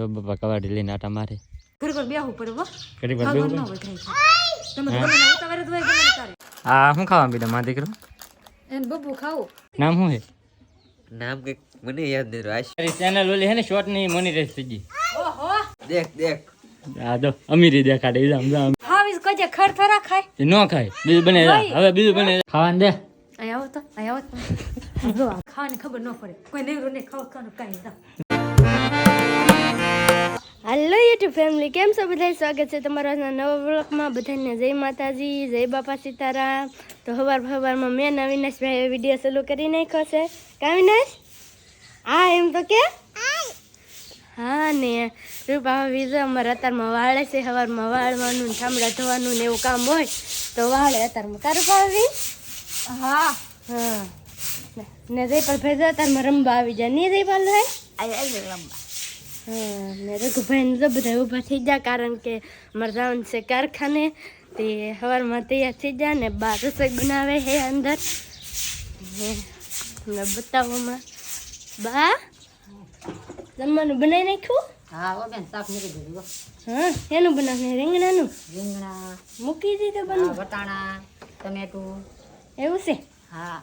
તો બાપા કવાડી લઈને આટા મારે ઘર ઘર બેહવું પડે હો. ન તમે ગમે ગમે તારે. આ ખાવા બીજા માં દીકરો? એને બબુ ખાવું. નામ શું હે નામ કે મને યાદ નહીં રહ્યું. તારી ચેનલ ઓલી હે ને શોર્ટની મોનિટાઈઝ થઈ ગઈ ઓહો. દેખ દેખ. આ અમીરી દેખાડે જામ જામ હાવીસ કજે ખર થરા ખાય. ન ખાય બીજું બને જા. હવે બીજું બને જા. ખાવાનું દે. આયા આવો તો આયા આવો તો. ખાવાની ખબર ન પડે. કોઈ નહીં નહીં ખાવા ખાવાનું કાંઈ જાવ હાલો યુટ્યુબ ફેમિલી કેમ છો? બધા સ્વાગત છે તમારા નવા બ્લોકમાં બધાને જય માતાજી જય બાપા સીતારામ. તો સવાર હવારમાં મેં ને અવિનાશભાઈ વીડિયો ચાલુ કરી નાખ્યો છે. કાવિનાશ હા એમ તો કે? હા ને. રૂપા વિઝા અમારે અત્યારમાં વાળે છે સવારમાં વાળવાનું ઠામડા ધોવાનું ને એવું કામ હોય તો વાળે અત્યારમાં તારું પાવી હા. હા. ને જયપાલ ભાઈ અત્યારમાં રમવા આવી જાય. ને જયપાલ ભાઈ હા ને રઘુભાઈ ને બધા ઊભા થઈ ગયા કારણ કે અમારે જવાનું છે કારખાને. તે સવારમાં તૈયાર થઈ ગયા ને બા રસોઈ બનાવે હે અંદર. ને તમને બતાવવામાં બા જમવાનું બનાવી નાખ્યું? હા બેન શાક મૂકી દીધું હા. એનું બનાવને રીંગણાનું? રીંગણા. મૂકી દીધું બનવું વટાણા ટમેટું. એવું છે? હા.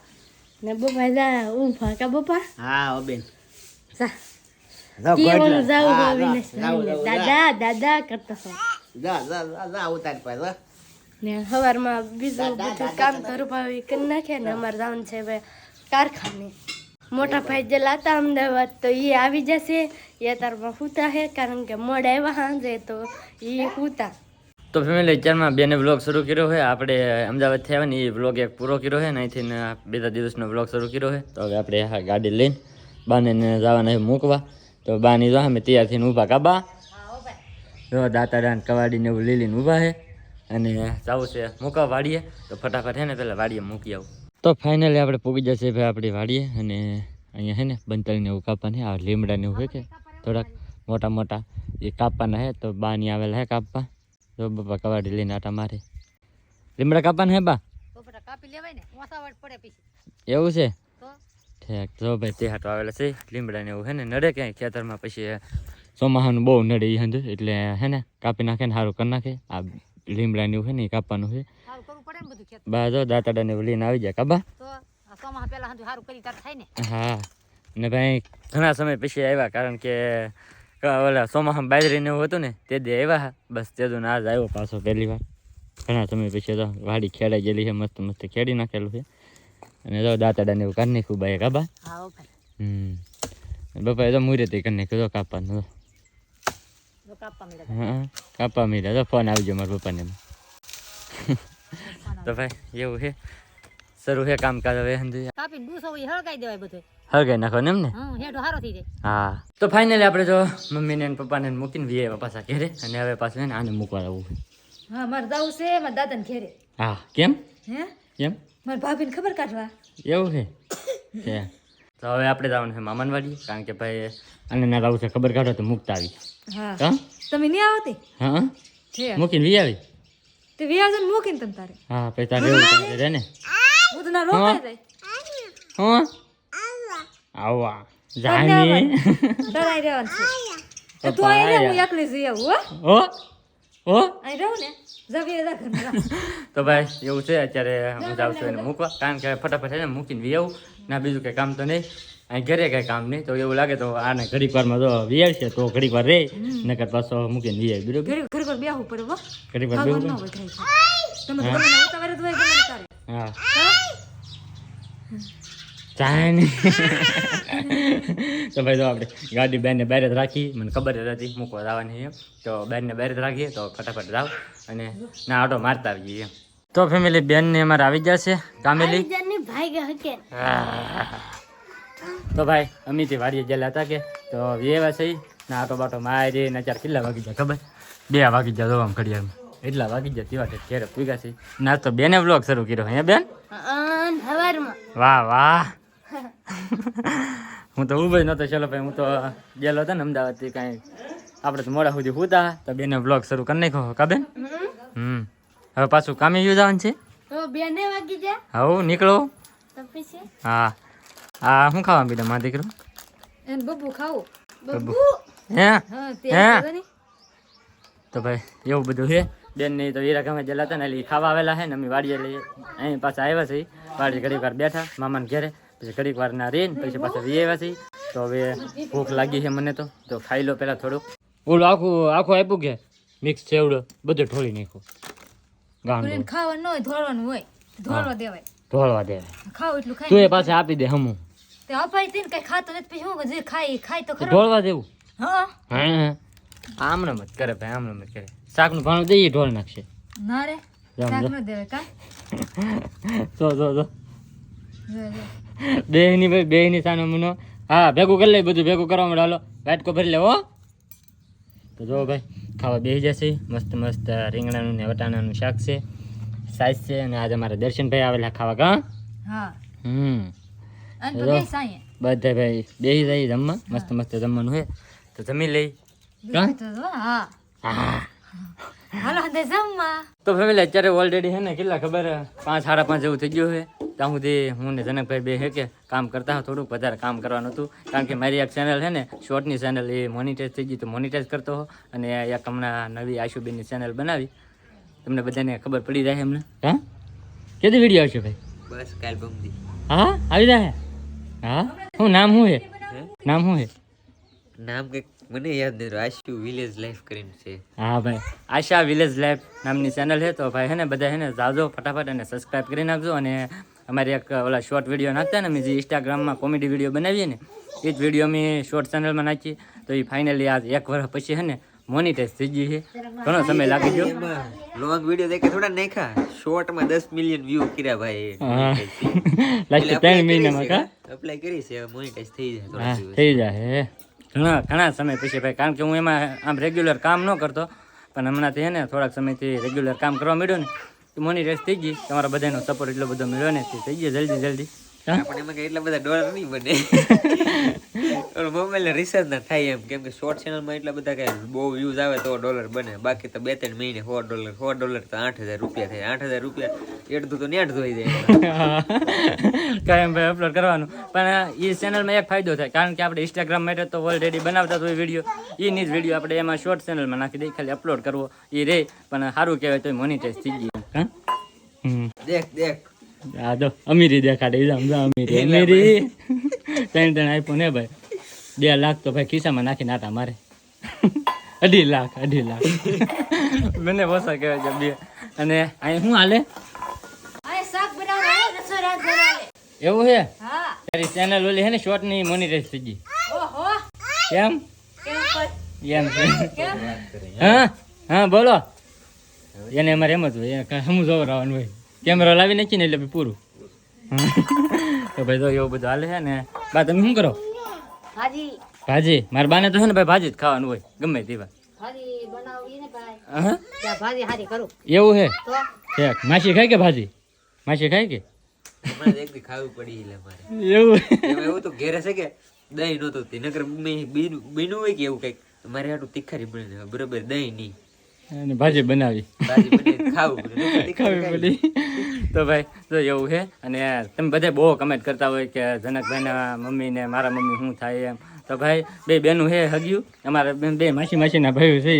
ને બપા જા ઊભા કા બપા? હા ઓ બેન. જા. જાઓ કેવાનું ગોઠલા. જાવું હા, આવીને જાઓ, જાઓ, જાઓ, દાદા દાદા કરતો હો. જા જા જા, જા ઉતાર પર ને સવારમાં બીજું બધું કામ ધરભાવી કરી નાખે ને અમારે જવાનું છે હવે કારખાને. મોટા ભાઈ. જે લાતા અમદાવાદ તો એ આવી જશે. એ તારમાં હુતા હે કારણ કે મોડ આવ્યા સાંજે તો એ હુતા. તો ફેમિલી ચારમાં બેને વ્લોગ શરૂ કર્યો હોય આપણે અમદાવાદથી થયા ને એ વ્લોગ એક પૂરો કર્યો છે ને અહીંથી ને બીજા દિવસનો વ્લોગ શરૂ કર્યો છે તો હવે આપણે આ ગાડી લઈને બાને જવાના મૂકવા. તો બાની જો અમે તૈયાર થઈને ઊભા કાબા જો દાતા ને કવાડીને એવું લીલીને ઊભા છે અને જવું છે મૂકવા વાડીએ. તો ફટાફટ હે ને પેલા વાડીએ મૂકી આવું. તો ફાઇનલી આપણે પૂગી જશે ભાઈ આપણી વાડીએ. અને અહીંયા હે ને બંતળીને એવું કાપવાનું આ લીમડાને એવું હોય કે થોડાક મોટા મોટા. એ કાપવાના હે તો બાની આવેલા હે કાપવા. જો બાપા કવાડી લઈને આટા મારે. લીમડા કાપવાના હે બા? કાપી લેવાય ને પડે પછી. એવું છે? તો ભાઈ તે હાટો આવેલા છે લીમડા ને એવું હે ને? નડે ક્યાંય? ખેતરમાં પછી ચોમાહાનું બહુ નડે એ હંધુ એટલે હે ને કાપી નાખે ને સારું કરી નાખે. આ લીમડા ને એવું હે ને એ કાપવાનું છે. બા જો દાતાડા ને એવું લઈને આવી જાય કાબા. હા. ને ભાઈ ઘણા સમય પછી આવ્યા કારણ કે ઓલા ચોમાસામાં બાજરી ને એવું હતું ને તે દે આવ્યા બસ તે દું આજ આવ્યો પાછો પહેલી વાર. ઘણા સમય પછી તો વાડી ખેડાઈ ગયેલી છે મસ્ત મસ્ત ખેડી નાખેલું છે. અને જો દાતાડા ને એવું કરી નાખ્યું બાઈ કાબા એ હમ. બાપા તો મુહૂર્તે કરી નાખ્યું તો કાપવાનું. જો. હા કાપવા મીરા તો ફોન આવી ગયો મારા પપ્પાને. તો ભાઈ એવું છે. શરૂ છે કામકાજ હવે હંધુ કાપી ડૂસો હોય હળગાઈ દેવાય બધું. હળગાઈ નાખો ને એમ ને? હમ હેઠો સારો થઈ જાય. હા. તો ફાઇનલી આપણે જો મમ્મીને અને પપ્પાને મૂકીને વીએ પાછા ઘેરે અને હવે પાછું આને મૂકવા આવું હા મારે જવું છે મારા દાદાને ઘેરે. હા કેમ? હે? કેમ? મારા ભાભીને ખબર કાઢવા. એવું છે? કે તો હવે આપણે જવાનું છે મામાનવાડી કારણ કે ભાઈ અને ના લાવું છે ખબર કાઢો તો મૂકતા આવી. હા. તમે નહીં આવતી? હા છે. મૂકીને વી આવી? તે વ્યાજ મૂકીને તમ તારે. હા પછી તારે એવું રહે ને હું તો ના રોકાઈ જાય. હા? આવા જાની ડરાઈ રહેવાનું છે તો તું હું એકલી જઈ આવું હો? રહું ને. ઘરમાં તો ભાઈ એવું છે અત્યારે હું જાઉં છું એને મૂકવા. કારણ કે ફટાફટ એને મૂકીને વી આવું. ના બીજું કંઈ કામ તો નહીં. અહીં ઘરે કંઈ કામ નહીં. તો એવું લાગે તો આને ઘડીક વારમાં જો વી છે તો ઘડીક વાર રે. નકર પાછો મૂકીને વી આવી બરોબર? ઘડીક વાર બેહું બેવું ન વઘરાય છે. તમે ના ને હા. નહીં તો ભાઈ જો આપણે ગાડી બેનને બહાર જ રાખી. મને ખબર જ હતી મૂકવા જવાની એમ. તો બેનને બહાર જ રાખીએ તો ફટાફટ જાવ અને ના આટો મારતા આવીએ એમ. તો ફેમિલી બેનને અમારે આવી જશે કામેલી. તો ભાઈ અમીથી વાડીએ ગયેલા હતા કે તો એવા છે ના આટો બાટો મારી ને ચાર કેટલા વાગી જાય ખબર? બે વાગી જાય જોવા ઘડિયાળમાં. એટલા વાગી જાય તેવા તે ઘેરે પૂગ્યા છે. ના તો બેને વ્લોગ શરૂ કર્યો હે બેન? વાહ વાહ. હું તો ઊભો નહોતો ચલો ભાઈ. હું તો ગયેલો હતો ને અમદાવાદથી કાંઈ. આપણે તો મોડા સુધી હુતા તો બેને વ્લોગ શરૂ કરી નાખો કા બેન? હમ. હવે પાછું કામે યુ જવાનું છે? હવ નીકળો. હા. હા શું ખાવા બીજા માં દીકરો? બબુ ખાવું. બબુ. હે? હે? તો ભાઈ એવું બધું છે? બેન નહીં તો હીરા ગમે જેલા હતા ને એટલે ખાવા આવેલા છે ને અમે વાડીએ લઈએ અહીં પાછા આવ્યા છે વાડી ઘડી વાર બેઠા મામાને ઘેરે. પછી ઘડીક વાર ના રહીને પછી પાછા વી આવ્યા તો હવે ભૂખ લાગી છે મને તો. તો ખાઈ લો પેલા થોડુંક. ઓલું આખું આખું આપ્યું કે? મિક્સ છેવડો. બધું ઢોળી નાખું ગાંડું. ખાવાનું હોય ધોળવાનું હોય. ધોળવા દેવાય. ઢોળવા દે ખાવ એટલું તું ખાઈ એ પાસે આપી દે હમું. તે તેને કઈ ખાતો નથી પછી જે એ ખાય તો ખરો. ઢોળવા દેવું? હા. હા આમને મત કરે ભાઈ આમણે મત કરે. શાકનું ભાણું દઈએ ઢોળ નાખશે. ના રે શાક ન દેવાય કા? જો જો જો જો, જો. બેહની ભાઈ બેહની સાનો મુનો. હા ભેગું કરી લે બધું ભેગું કરવા મળે હાલો વાટકો ભરી લે હો. તો જો ભાઈ ખાવા બેસી જશે. મસ્ત મસ્ત રીંગણાનું ને વટાણાનું શાક છે સાઈઝ છે અને આજે અમારા દર્શનભાઈ આવેલા ખાવા કા? હા. હમ. બધા ભાઈ બેસી જાય જમવા. મસ્ત મસ્ત જમવાનું હે. તો જમી લઈ. તો હા. હા. હાલો જમવા. તો ફેમિલી અત્યારે ઓલરેડી છે ને કેટલા ખબર? પાંચ સાડા પાંચ જેવું થઈ ગયું છે ત્યાં સુધી હું ને જનકભાઈ બે હે કે કામ કરતા હોય થોડુંક વધારે કામ કરવાનું હતું. કારણ કે મારી એક ચેનલ છે ને શોર્ટની ચેનલ એ મોનિટાઈઝ થઈ ગઈ તો મોનિટાઈઝ કરતો હો. અને એક હમણાં નવી આશુબેનની ચેનલ બનાવી. તમને બધાને ખબર પડી જાય એમને? હા? કેદી વીડિયો આવશે ભાઈ? બસ કાલ બમદી હા? આવી જાય? હા? શું નામ શું હે? નામ શું હે નામ કંઈક મને યાદ નથી આશુ વિલેજ લાઈફ કરીને છે. હા ભાઈ. આશા વિલેજ લાઈફ નામની ચેનલ છે. તો ભાઈ હે ને બધા હે ને જાજો ફટાફટ અને સબસ્ક્રાઈબ કરી નાખજો. અને અમારી એક ઓલા શોર્ટ વીડિયો નાખતા ને અમે જે ઇન્સ્ટાગ્રામમાં કોમેડી વીડિયો બનાવીએ ને એ જ વીડિયો અમે શોર્ટ ચેનલમાં નાખીએ. તો એ ફાઇનલી આજ એક વર્ષ પછી હે ને મોનિટાઈઝ થઈ ગઈ છે. ઘણો સમય લાગી ગયો. લોંગ વીડિયો દેખે થોડા નાખ્યા શોર્ટમાં દસ મિલિયન વ્યૂ કર્યા ભાઈ. હા લાસ્ટ ત્રણ મહિનામાં કા? અપ્લાય કરી છે મોનિટાઈઝ થઈ જાય થોડા હા દિવસ. થઈ જાય ઘણા ઘણા સમય પછી ભાઈ કારણ કે હું એમાં આમ રેગ્યુલર કામ ન કરતો પણ હમણાંથી હે ને થોડાક સમયથી રેગ્યુલર કામ કરવા મળ્યો ને તો રેસ થઈ ગઈ. તમારા બધાનો સપોર્ટ એટલો બધો મળ્યો ને થઈ ગયો. જલ્દી જલ્દી. પણ એમાં કઈ એટલા બધા ડોલર નહીં બને મોબાઈલ રિસર્ચ ના થાય એમ કેમ કે શોર્ટ ચેનલમાં એટલા બધા કઈ બહુ વ્યૂઝ આવે તો ડોલર બને બાકી તો બે ત્રણ મહિને સો ડોલર સો ડોલર તો આઠ હજાર રૂપિયા થાય આઠ હજાર રૂપિયા એડધું તો નેટ ધોઈ જાય કાયમ ભાઈ અપલોડ કરવાનું પણ એ ચેનલમાં એક ફાયદો થાય કારણ કે આપણે ઇન્સ્ટાગ્રામ માટે તો ઓલરેડી બનાવતા હોય વીડિયો એની જ વીડિયો આપણે એમાં શોર્ટ ચેનલમાં નાખી દઈએ ખાલી અપલોડ કરવો એ રે પણ સારું કહેવાય તો મોનિટાઈઝ થઈ ગઈ હા હમ દેખ દેખ આ તો અમીરી દેખાડે જામ અમીરી અમીરી. ત્રણ ત્રણ આઈફોન હે ભાઈ. બે લાખ તો ભાઈ ખિસ્સામાં નાખી નાતા મારે. અઢી લાખ અઢી લાખ. મને ઓછા કહેવાય છે બે. અને અહીં શું હાલે? એવું છે હા. તારી ચેનલ ઓલી છે ને શોર્ટની મોનિટાઈઝ થઈ ગઈ ઓહો. કેમ? કેમ એમ હા? હા બોલો. એને અમારે એમ જ હોય હમું જોવરાવાનું હોય. કેમેરો લાવી નાખીને એટલે પૂરું. તો ભાઈ તો એવું બધું હાલે છે ને બા તમે શું કરો? ભાજી. ભાજી? મારા બાને તો છે ને ભાઈ ભાજી જ ખાવાનું હોય ગમે તેવા ભાજી ભાઈ. ભાજી હારી એવું છે? તો? માસી ખાય કે ભાજી? માસી ખાય કે? ખાવું પડી એવું? એવું તો ઘેરે છે કે દહીં નહોતું તે નકર મેં બીનું બીનું હોય કે એવું કંઈક. મારે આટલું તીખારી બની બરોબર દહીં નહીં. અને ભાજી બનાવી. ખાવું પડે. તો ભાઈ તો એવું છે અને તમે બધા બહુ કમેન્ટ કરતા હોય કે જનકભાઈના મમ્મી ને મારા મમ્મી શું થાય એમ. તો ભાઈ બે બેનું હે હગ્યું. અમારા બે માસી માસીના ભાઈઓ છે.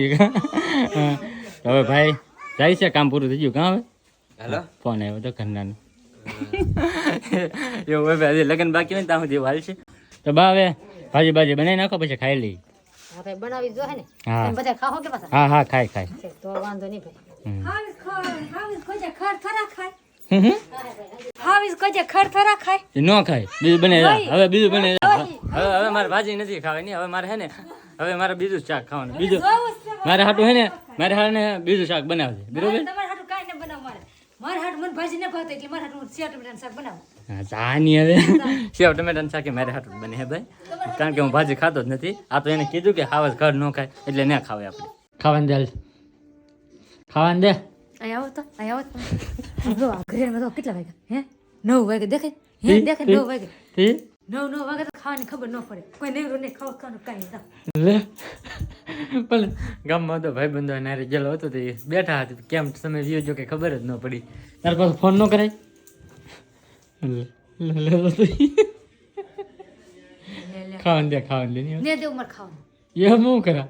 હવે ભાઈ જાય છે કામ પૂરું થઈ ગયું કાં હવે? હેલો. ફોન આવ્યો તો ઘરનાનો. એવું હવે હજી લગ્ન બાકી હોય ને ત્યાં સુધી હાલ હાલશે. તો બા હવે ભાજી ભાજી બનાવી નાખો પછી ખાઈ લઈ હા ભાઈ બનાવી જો હે ને તમે બધા ખાઓ કે પાછા? હા હા ખાય ખાય. તો વાંધો નહીં ભાઈ. હાવીસ ખાય હાવીસ કોઈ ખર થરા ખાય. હમ હમ. હાવીસ કોઈ ખર થરા ખાય. એ ન ખાય. બીજું બને. હવે બીજું બને ભાઈ. હવે હવે મારે ભાજી નથી ખાવાની હવે મારે હે ને હવે મારે બીજું શાક ખાવાનું. બીજું જોવું જ છે મારે હાટું હે ને મારે હાને બીજું શાક બનાવજે બરોબર? તમારે હાટું કાંઈ ન બનાવ મારે મારે હાટું મને ભાજી ન ભાવતા એટલે મારે હાટું હું શાક બનાવું હા જાની હવે. સેવ ટમેટાનું શાક મારે હાટું બને હે ભાઈ. કારણ કે હું ભાજી ખાતો જ નથી. આ તો એને કીધું કે ખાવા ઘર ન ખાય એટલે ના ખાવે આપણે. ખાવાનું દે ખાવાનું દે. અહીં આવો તો અહીં આવો તો. જો તો કેટલા વાગ્યા? હે? નવ વાગે દેખાય? હે દેખાય નવ વાગે નવ નવ વાગે તો ખાવાની ખબર ન પડે. કોઈ નહીં ખાવા ખાવાનું કાંઈ લે. પણ ગામમાં તો ભાઈ બંધો નારે ગયેલો હતો તે બેઠા હતા. કેમ તમે વ્યો જો કે ખબર જ ન પડી. તાર પાસે ફોન ન કરાય. લે, લે, લે તો ઈ. લે લે ખાવાનું દે ખાવાનું દે નહીં ને દેવું મારે ખાવાનું. એમ હું કરા?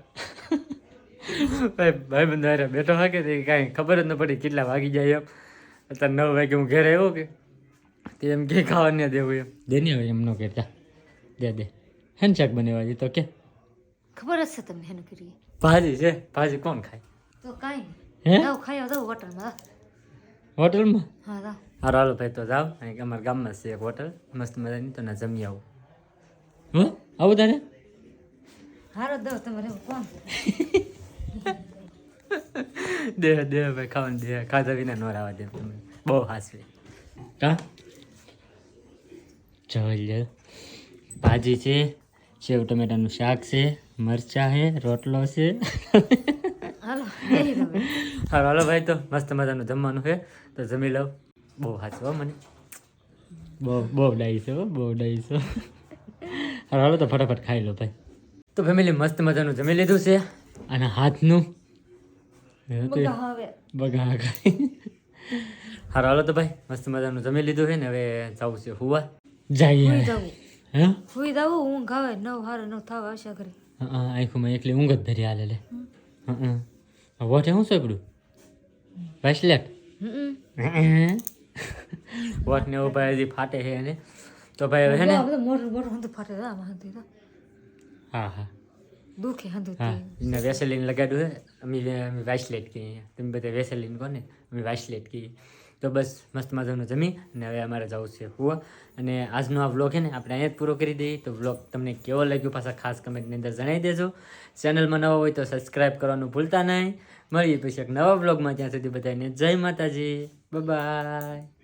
ભાઈ ભાઈ બંધ હારે બેઠો હાકે તે કાંઈ ખબર જ ન પડી કેટલા વાગી જાય એમ. અત્યારે નવ વાગે હું ઘરે આવ્યો કે તે એમ કે ખાવા ન દેવું એમ. દે ને હવે એમ ન કહેતા દે દે. હેન શાક બનેવા તો કે? ખબર જ છે તમને એનું કરીએ ભાજી છે ભાજી કોણ ખાય? તો કાંઈ હે? નહીં ખાઈ હોટલમાં હોટલમાં? હા હારો હાલો ભાઈ તો જાઓ. અહીં અમારા ગામમાં છે એક હોટલ. મસ્ત મજાની તો ના જમી આવું. હં? આવું તારે? હારો દો તમારે કોણ? દે દે ભાઈ ખાવાનું દે ખાધા વિના નો રાવા દે તમે. બહુ હાસવી. કા? જોઈ ભાજી છે સેવ ટમેટાનું શાક છે મરચા છે રોટલો છે. હાલો હાલો ભાઈ તો મસ્ત મજાનું જમવાનું છે. તો જમી લઉં. બહુ હાચવા હો મને. બહુ બહુ ડાઈ છે હો બહુ ડાઈ છે હાલો તો ફટાફટ ખાઈ લો ભાઈ. તો ફેમિલી મસ્ત મજાનું જમી લીધું છે? અને હાથનું? હે બગા ખાઈ. હારો હાલો તો ભાઈ મસ્ત મજાનું જમી લીધું છે ને હવે જવું છે હુવા. જઈએ. હે? સુઈ જવું ઊંઘ આવે નવ હારે નવ થાવે આવશે ઘરે હા આંખોમાં એકલી ઊંઘ જ ધરી હાલે લે. હં વોટે શું સોપડું વાસલેટ હમ. વોટ ને ભાઈ હજી ફાટે છે એને. તો ભાઈ હે ને? મોટું મોટું હંધું ફાટે હા હા. દુખે હંધું હા. એને વેસલીન લગાડ્યું છે. અમે અમે વાઇસલેટ કહીએ તમે બધા વેસલીન કોને? અમે વાઇસલેટ કહીએ તો બસ મસ્ત મજાનું જમી અને હવે અમારે જવું છે હુવા અને આજનો આ વ્લોગ છે ને આપણે અહીંયા જ પૂરો કરી દઈએ. તો વ્લોગ તમને કેવો લાગ્યો પાછા ખાસ કમેન્ટની અંદર જણાવી દેજો. ચેનલમાં નવો હોય તો સબસ્ક્રાઈબ કરવાનું ભૂલતા નહીં. મળીએ પછી એક નવા વ્લોગમાં ત્યાં સુધી બધાને જય માતાજી. બાય